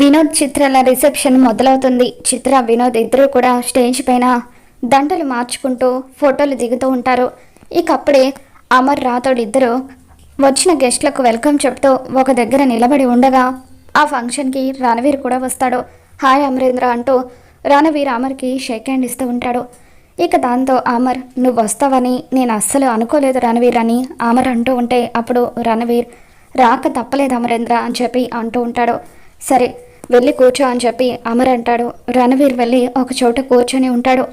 వినోద్ చిత్రాల రిసెప్షన్ మొదలవుతుంది. చిత్ర వినోద్ ఇద్దరు కూడా స్టేజ్ పైన దండలు మార్చుకుంటూ ఫోటోలు దిగుతూ ఉంటారు. ఇక అప్పుడే అమర్ రాథోడ్ ఇద్దరు వచ్చిన గెస్ట్లకు వెల్కమ్ చెప్తూ ఒక దగ్గర నిలబడి ఉండగా ఆ ఫంక్షన్కి రణవీర్ కూడా వస్తాడు. హాయ్ అమరేంద్ర అంటూ రణవీర్ అమర్కి షేక్ హ్యాండ్ ఇస్తూ ఉంటాడు. ఇక దాంతో అమర్ నువ్వు వస్తావని నేను అస్సలు అనుకోలేదు రణవీర్ అని అమర్ అంటూ ఉంటే అప్పుడు రణవీర్ రాక తప్పలేదు అమరేంద్ర అని చెప్పి అంటూ ఉంటాడు. సరే వెళ్ళి కూర్చో అని చెప్పి అమర్ అంటాడు. రణవీర్ వెళ్ళి ఒక చోట కూర్చొని ఉంటాడు.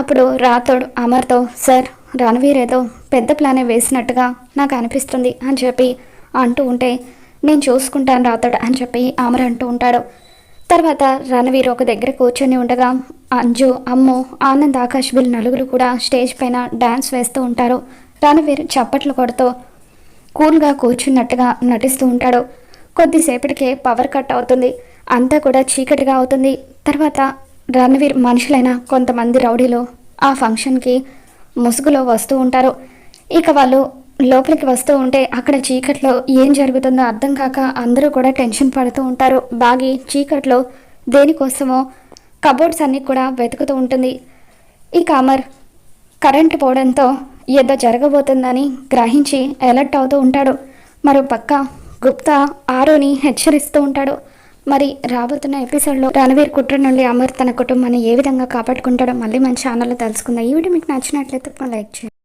అప్పుడు రాతోడు అమర్తో సార్ రణవీర్ ఏదో పెద్ద ప్లానే వేసినట్టుగా నాకు అనిపిస్తుంది అని చెప్పి అంటూ ఉంటే నేను చూసుకుంటాను రాతోడు అని చెప్పి అమర్ అంటూ ఉంటాడు. తర్వాత రణవీర్ ఒక దగ్గర కూర్చొని ఉండగా అంజు అమ్ము ఆనంద్ ఆకాష్ వీళ్ళు నలుగురు కూడా స్టేజ్ పైన డ్యాన్స్ వేస్తూ ఉంటారు. రణవీర్ చప్పట్లు కొడుతూ కూల్గా కూర్చున్నట్టుగా నటిస్తూ ఉంటాడు. కొద్దిసేపటికే పవర్ కట్ అవుతుంది. అంతా కూడా చీకటిగా అవుతుంది. తర్వాత రణవీర్ మనుషులైన కొంతమంది రౌడీలు ఆ ఫంక్షన్కి ముసుగులో వస్తూ ఉంటారు. ఇక వాళ్ళు లోపలికి వస్తూ ఉంటే అక్కడ చీకట్లో ఏం జరుగుతుందో అర్థం కాక అందరూ కూడా టెన్షన్ పడుతూ ఉంటారు. బాగి చీకట్లో దేనికోసమో కబోర్డ్స్ అన్నీ కూడా వెతుకుతూ ఉంటుంది. ఇక అమర్ కరెంటు పోవడంతో ఏదో జరగబోతుందని గ్రహించి అలర్ట్ అవుతూ ఉంటాడు. మరో పక్క గుప్తా ఆరోని హెచ్చరిస్తూ ఉంటాడు. మరి రాబోతున్న ఎపిసోడ్లో రణవీర్ కుట్ర నుండి అమర్ తన కుటుంబాన్ని ఏ విధంగా కాపాడుకుంటాడో మళ్ళీ మన ఛానల్లో తెలుసుకుందాం. ఈ వీడియో మీకు నచ్చినట్లయితే లైక్ చేయండి.